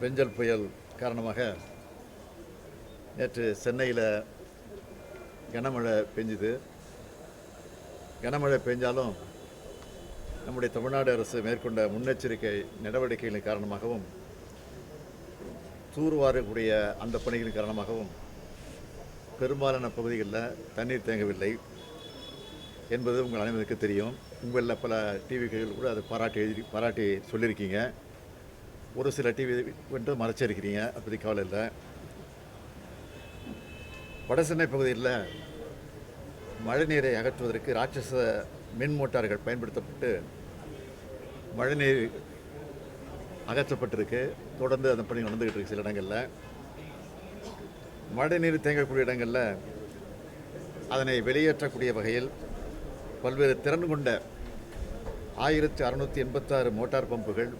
பெஞ்சல் புயல் காரணமாக நேற்று சென்னையில் கனமழை பெஞ்சுது. கனமழை பெஞ்சாலும் நம்முடைய தமிழ்நாடு அரசு மேற்கொண்ட முன்னெச்சரிக்கை நடவடிக்கைகளின் காரணமாகவும் தூர்வாரக்கூடிய அந்த பணிகளின் காரணமாகவும் பெரும்பாலான பகுதிகளில் தண்ணீர் தேங்கவில்லை என்பது உங்கள் அனைவருக்கு தெரியும். உங்களில் பல டிவிகள் கூட அதை பாராட்டி எழுதி பாராட்டி சொல்லியிருக்கீங்க. ஒரு சில டிவி வந்து மறைச்சிருக்கிறீங்க. அப்படி கவலை இல்லை. வடசென்னை பகுதியில் மழைநீரை அகற்றுவதற்கு ராட்சச மின் மோட்டார்கள் பயன்படுத்தப்பட்டு மழைநீர் அகற்றப்பட்டிருக்கு. தொடர்ந்து அந்த பணி நடந்துகிட்டு இருக்கு சில இடங்களில். மழைநீர் தேங்கக்கூடிய இடங்களில் அதனை வெளியேற்றக்கூடிய வகையில் பல்வேறு திறன் கொண்ட ஆயிரத்தி அறுநூற்றி எண்பத்தாறு மோட்டார் பம்புகள்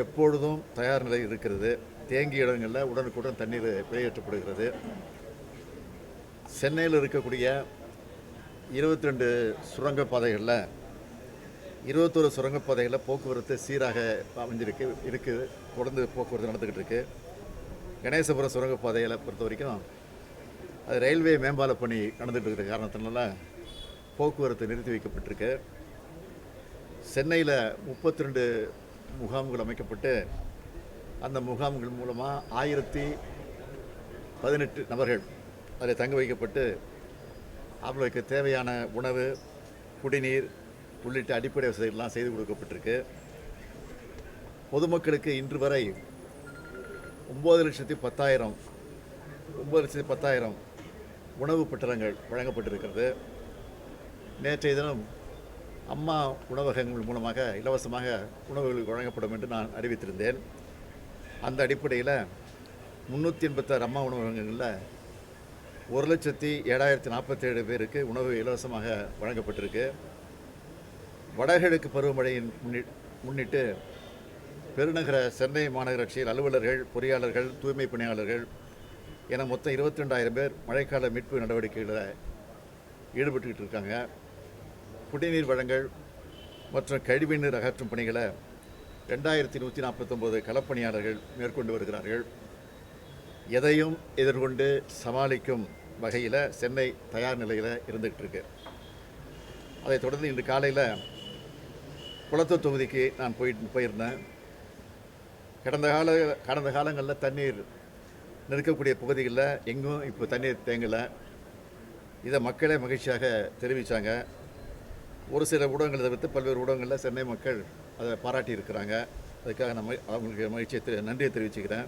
எப்பொழுதும் தயார் நிலை இருக்கிறது. தேங்கிய இடங்களில் உடனுக்குடன் தண்ணீர் வெளியேற்றப்படுகிறது. சென்னையில் இருக்கக்கூடிய இருபத்தி ரெண்டு சுரங்கப்பாதைகளில் இருபத்தொரு சுரங்கப்பாதைகளில் போக்குவரத்து சீராக அமைஞ்சிருக்கு இருக்குது தொடர்ந்து போக்குவரத்து நடந்துக்கிட்டு இருக்குது கணேசபுரம் சுரங்கப்பாதைகளை பொறுத்த வரைக்கும் அது ரயில்வே மேம்பால பணி நடந்துகிட்டு இருக்கிற காரணத்தினால போக்குவரத்து நிறுத்தி வைக்கப்பட்டிருக்கு. சென்னையில் முப்பத்தி ரெண்டு முகாம்கள் அமைக்கப்பட்டு அந்த முகாம்கள் மூலமாக ஆயிரத்தி பதினெட்டு நபர்கள் அதில் தங்க வைக்கப்பட்டு அவர்களுக்கு தேவையான உணவு குடிநீர் உள்ளிட்ட அடிப்படை வசதிகள்லாம் செய்து கொடுக்கப்பட்டிருக்கு. பொதுமக்களுக்கு இன்று வரை ஒம்பது லட்சத்தி பத்தாயிரம் ஒம்பது லட்சத்தி பத்தாயிரம் உணவு பட்டரங்கள் வழங்கப்பட்டிருக்கிறது. நேற்றைய தினம் அம்மா உணவகங்கள் மூலமாக இலவசமாக உணவுகள் வழங்கப்படும் என்று நான் அறிவித்திருந்தேன். அந்த அடிப்படையில் முந்நூற்றி எண்பத்தாறு அம்மா உணவகங்களில் ஒரு லட்சத்தி ஏழாயிரத்தி நாற்பத்தேழு பேருக்கு உணவு இலவசமாக வழங்கப்பட்டிருக்கு. வடகிழக்கு பருவமழையின் முன்னி முன்னிட்டு பெருநகர சென்னை மாநகராட்சியில் அலுவலர்கள் பொறியாளர்கள் தூய்மை பணியாளர்கள் என மொத்தம் இருபத்தி ரெண்டாயிரம் பேர் மழைக்கால மீட்பு நடவடிக்கைகளில் ஈடுபட்டுக்கிட்டு இருக்காங்க. குடிநீர் வழங்கல் மற்றும் கழிவுநீர் அகற்றும் பணிகளை ரெண்டாயிரத்தி நூற்றி நாற்பத்தொம்போது களப்பணியாளர்கள் மேற்கொண்டு வருகிறார்கள். எதையும் எதிர்கொண்டு சமாளிக்கும் வகையில் சென்னை தயார் நிலையில் இருந்துகிட்டு இருக்கு. அதைத் தொடர்ந்து இன்று காலையில் குளத்தூர் தொகுதிக்கு நான் போய் போயிருந்தேன். கடந்த கால கடந்த காலங்களில் தண்ணீர் நிற்கக்கூடிய பகுதிகளில் எங்கும் இப்போ தண்ணீர் தேங்கலை. இதை மக்களே மகிழ்ச்சியாக தெரிவித்தாங்க ஒரு சில ஊடகங்களை தவிர்த்து பல்வேறு ஊடகங்களில் சென்னை மக்கள் அதை பாராட்டி இருக்கிறாங்க அதுக்காக நம்ம அவங்களுக்கு மகிழ்ச்சியை தெரி- நன்றியை தெரிவிச்சுக்கிறேன்.